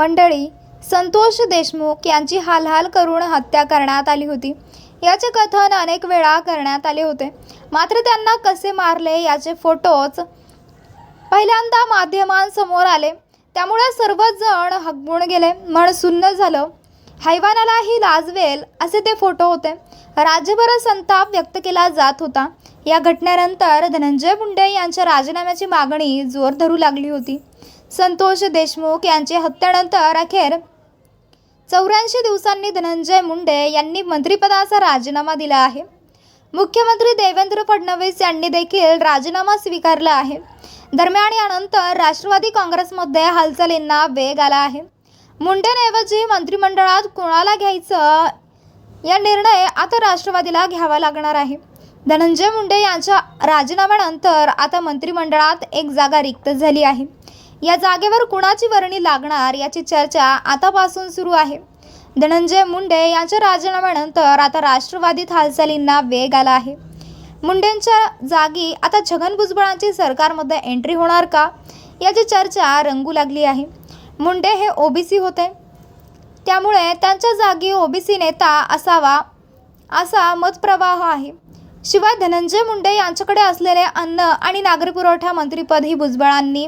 मंडळी संतोष देशमुख यांची हालहाल करून हत्या करण्यात आली होती. याचे कथन अनेक वेळा करण्यात आले होते. मात्र त्यांना कसे मारले याचे फोटोज पहिल्यांदा माध्यमांसमोर आले. त्यामुळे सर्वच जण हकबून गेले. मन सुन्न झालं. हैवानालाही लाजवेल असे ते फोटो होते. राज्यभर संताप व्यक्त केला जात होता. या घटनेनंतर धनंजय मुंडे यांच्या राजीनाम्याची मागणी जोर धरू लागली होती. संतोष देशमुख यांची हत्येनंतर अखेर चौऱ्याऐंशी दिवसांनी धनंजय मुंडे यांनी मंत्रिपदाचा राजीनामा दिला आहे. मुख्यमंत्री देवेंद्र फडणवीस यांनी देखील राजीनामा स्वीकारला आहे. दरम्यान यानंतर राष्ट्रवादी काँग्रेसमध्ये हालचालींना वेग आला आहे. मुंडेंऐवजी मंत्रिमंडळात कोणाला घ्यायचं या निर्णय आता राष्ट्रवादीला घ्यावा लागणार आहे. धनंजय मुंडे यांच्या राजीनाम्यानंतर आता मंत्रिमंडळात एक जागा रिक्त झाली आहे. या जागेवर कुणाची वर्णी लागणार याची चर्चा आतापासून सुरू आहे. धनंजय मुंडे यांच्या राजीनाम्यानंतर आता राष्ट्रवादीत हालचालींना वेग आला आहे. मुंडेंच्या जागी आता छगन भुजबळांची सरकारमध्ये एंट्री होणार का? याची चर्चा रंगू लागली आहे. मुंडे हे ओबीसी होते. त्यामुळे त्यांच्या जागी ओबीसी नेता असावा असा मतप्रवाह आहे. शिवाय धनंजय मुंडे यांच्याकडे असलेले अन्न आणि नागरी पुरवठा मंत्रीपदही भुजबळांनी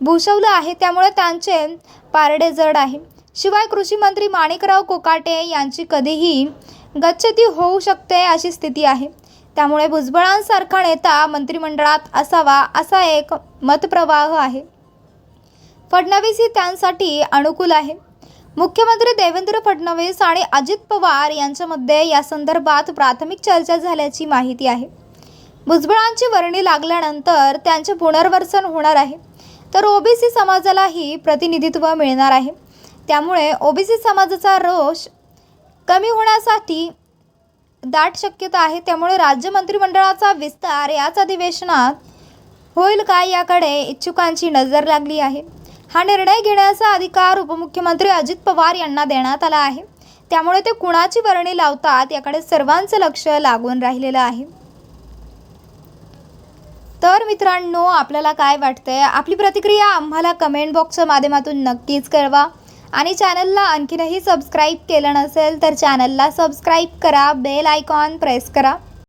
भूषवलं आहे. त्यामुळे त्यांचे पारडे जड आहे. शिवाय कृषी मंत्री माणिकराव कोकाटे यांची कधीही गच्छती होऊ शकते अशी स्थिती आहे. त्यामुळे भुजबळांसारखा नेता मंत्रिमंडळात असावा असा एक मतप्रवाह आहे. फडणवीस ही त्यांसाठी अनुकूल आहे. मुख्यमंत्री देवेंद्र फडणवीस आणि अजित पवार यांच्यामध्ये या संदर्भात प्राथमिक चर्चा झाल्याची माहिती आहे. भुजबळांची वर्णी लागल्यानंतर त्यांचे पुनर्वसन होणार आहे. तर ओबीसी समाजालाही प्रतिनिधित्व मिळणार आहे. त्यामुळे ओबीसी समाजाचा रोष कमी होण्यासाठी दाट शक्यता आहे. त्यामुळे राज्य मंत्रिमंडळाचा विस्तार याच अधिवेशनात होईल का याकडे इच्छुकांची नजर लागली आहे. हा निर्णय घेण्याचा अधिकार उपमुख्यमंत्री अजित पवार यांना देण्यात आला आहे. त्यामुळे ते कुणाची वर्णी लावतात याकडे सर्वांचं लक्ष लागून राहिलेलं आहे. तर मित्रांनो आपल्याला काय वाटतंय? आपली प्रतिक्रिया आम्हाला कमेंट बॉक्सच्या माध्यमातून नक्कीच कळवा. आणि चॅनलला आणखीनही सबस्क्राईब केलं नसेल तर चॅनलला सबस्क्राईब करा बेल आयकॉन प्रेस करा.